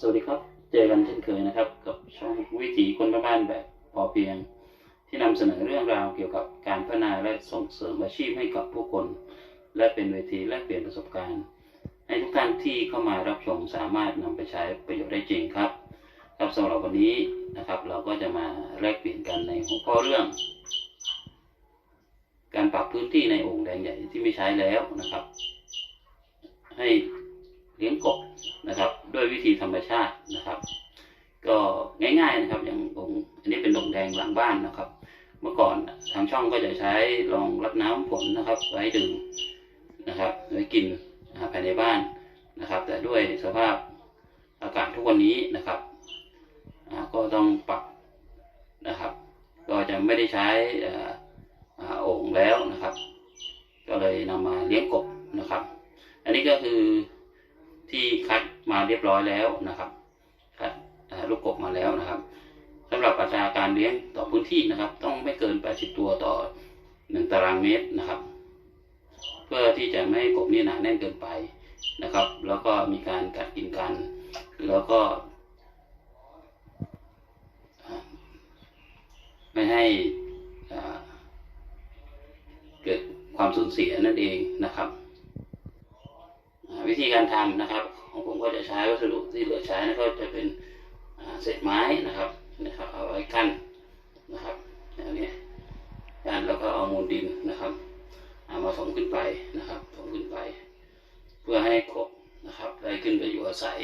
สวัสดีครับ เจอกันเช่นเคยนะครับ กับช่องวิถีคนบ้านแบบพอเพียง ที่นำเสนอเรื่องราวเกี่ยวกับการพัฒนาและส่งเสริมอาชีพให้กับผู้คน และเป็นเวทีแลกเปลี่ยนประสบการณ์ ให้ทุกท่านที่เข้ามารับชมสามารถนำไปใช้ประโยชน์ได้จริงครับ ครับสำหรับวันนี้นะครับ เราก็จะมาแลกเปลี่ยนกันในหัวข้อเรื่อง การปรับพื้นที่ในโอ่งแดงใหญ่ที่ไม่ใช้แล้วนะครับ ให้ เลี้ยงกบนะครับ ด้วยวิธีธรรมชาตินะครับ ก็ง่ายๆนะครับ อย่างโอ่งอันนี้เป็นโอ่งแดงหลังบ้านนะครับ เมื่อก่อนทางช่องก็จะใช้รองรับน้ำฝนนะครับ ไว้ดื่มนะครับไว้กินภายในบ้านนะครับ แต่ด้วยสภาพอากาศทุกวันนี้นะครับก็ต้องปรับนะครับ ก็จะไม่ได้ใช้อ่าโอ่งแล้วนะครับ ก็เลยนำมาเลี้ยงกบนะครับ อันนี้ก็คือ ที่คัดมาเรียบร้อยแล้วนะครับคัดลูกกบมาแล้วนะครับสำหรับอัตราการเลี้ยงต่อพื้นที่นะครับ ต้องไม่เกิน 80 ตัวต่อ 1 ตารางเมตรนะครับ เพื่อที่จะไม่ให้กบนี่หนาแน่นเกินไปนะครับ แล้วก็มีการกัดกินกัน แล้วก็ ไม่ให้เกิดความสูญเสียนั่นเองนะครับ วิธีการทำนะครับ ของผมก็จะใช้วัสดุที่เหลือใช้นะก็จะเป็นเศษไม้นะครับนะครับเอาไว้กั้นนะครับอย่างนี้กั้นแล้วก็เอามูลดินนะครับเอามาถมขึ้นไปนะครับถมขึ้นไป เพื่อให้กบนะครับได้ขึ้นไปอยู่อาศัย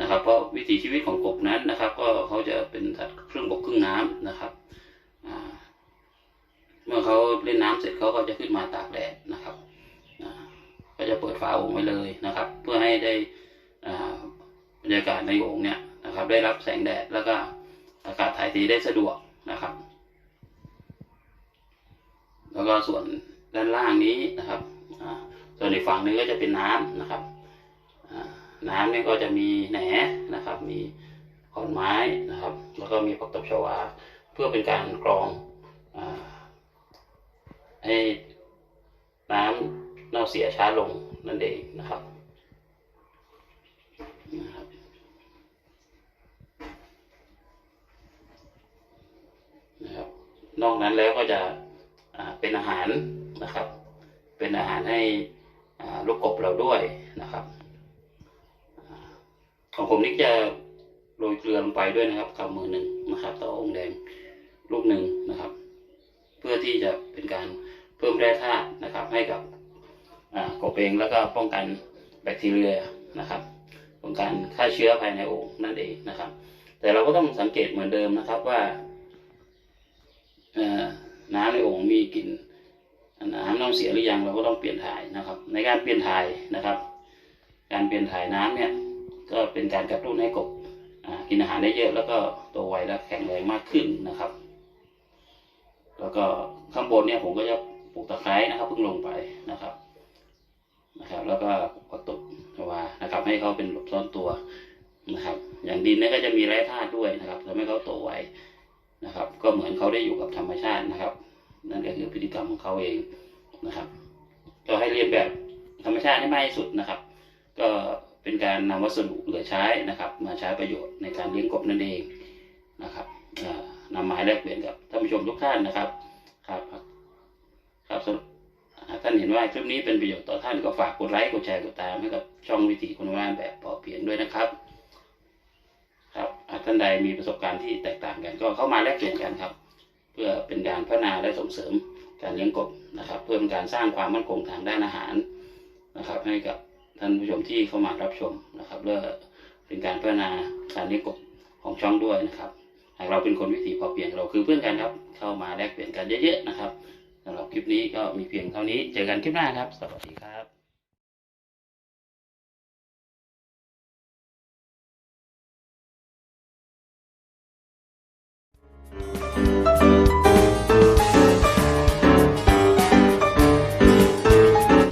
นะครับ เพราะวิถีชีวิตของกบนั้นนะครับ ก็เขาจะเป็นสัตว์ครึ่งบกครึ่งน้ำนะครับเมื่อเขาเล่นน้ำเสร็จเขาก็จะขึ้นมาตากแดด ฝาโอ่งไว้เลยนะครับ เพื่อให้ได้อ่าบรรยากาศในโอ่งเนี่ยนะครับ ได้รับแสงแดดแล้วก็อากาศถ่ายเทได้สะดวกนะครับ แล้วก็ส่วนด้านล่างนี้นะครับอ่าส่วนอีกฝั่งนึงก็จะเป็นน้ำนะครับอ่าน้ำนี่ก็จะมีแหนนะครับ มีขอนไม้นะครับ แล้วก็มีผักตบชวา เพื่อเป็นการกรองอาให้น้ำ เสียช้าลงนั่นเองนะครับนะครับ นอกนั้นแล้วก็จะเป็นอาหารนะครับ เป็นอาหารให้ลูกกบเราด้วยนะครับอของผมนี่จะโรยเกลือลงไปด้วยนะครับกำมือหนึ่งนะครับ ต่อองค์แดงลูกหนึ่งนะครับ เพื่อที่จะเป็นการเพิ่มแร่ธาตุนะครับ ให้กับ กบเองแล้วก็ป้องกันแบคทีเรียนะครับป้องกันฆ่าเชื้อภายในโอ่งนั่นเองนะครับ แต่เราก็ต้องสังเกตเหมือนเดิมนะครับว่าน้ำในโอ่งมีกลิ่นน้ำเน่าเสียหรือยังเราก็ต้องเปลี่ยนถ่ายนะครับ ในการเปลี่ยนถ่ายนะครับ การเปลี่ยนถ่ายน้ำเนี่ยก็เป็นการกระตุ้นให้กบกินอาหารได้เยอะแล้วก็โตไวและแข็งแรงมากขึ้นนะครับ แล้วก็ข้างบนเนี่ยผมก็จะปลูกตะไคร้นะครับเพิ่งลงไปนะครับ นะครับ แล้วก็กกระตุกชวานะครับ ให้เขาเป็นหลบซ่อนตัวนะครับ อย่างดินนี่ก็จะมีแร่ธาตุด้วยนะครับทำให้เขาโตไวนะครับ ก็เหมือนเขาได้อยู่กับธรรมชาตินะครับ นั่นก็คือพฤติกรรมของเขาเองนะครับก็ให้เรียนแบบธรรมชาติให้มากที่สุดนะครับ ก็เป็นการนำวัสดุเหลือใช้นะครับ มาใช้ประโยชน์ในการเลี้ยงกบนั่นเองนะครับนำมาให้แลกเปลี่ยนกับท่านผู้ชมทุกท่านนะครับ ครับครับสำหรับ ท่านเห็นว่าคลิปนี้เป็นประโยชน์ต่อท่านก็ฝากกดไลค์กดแชร์กดตามให้กับช่องวิถีคนว่านแบบพอเพียงด้วยนะครับ ครับท่านใดมีประสบการณ์ที่แตกต่างกัน ก็เข้ามาแลกเปลี่ยนกันครับ เพื่อเป็นการพัฒนาและส่งเสริมการเลี้ยงกบนะครับ เพื่อเป็นการสร้างความมั่นคงทางด้านอาหารนะครับ ให้กับท่านผู้ชมที่เข้ามารับชมนะครับและเป็นการพัฒนาการเลี้ยงกบของช่องด้วยนะครับหากเราเป็นคนวิถีพอเพียงเราคือเพื่อนกันครับ เข้ามาแลกเปลี่ยนกันเยอะๆนะครับำหรับคลิปนี้ก็มีเพียงเท่านี้ เจอกันคลิปหน้าครับ สวัสดีครับ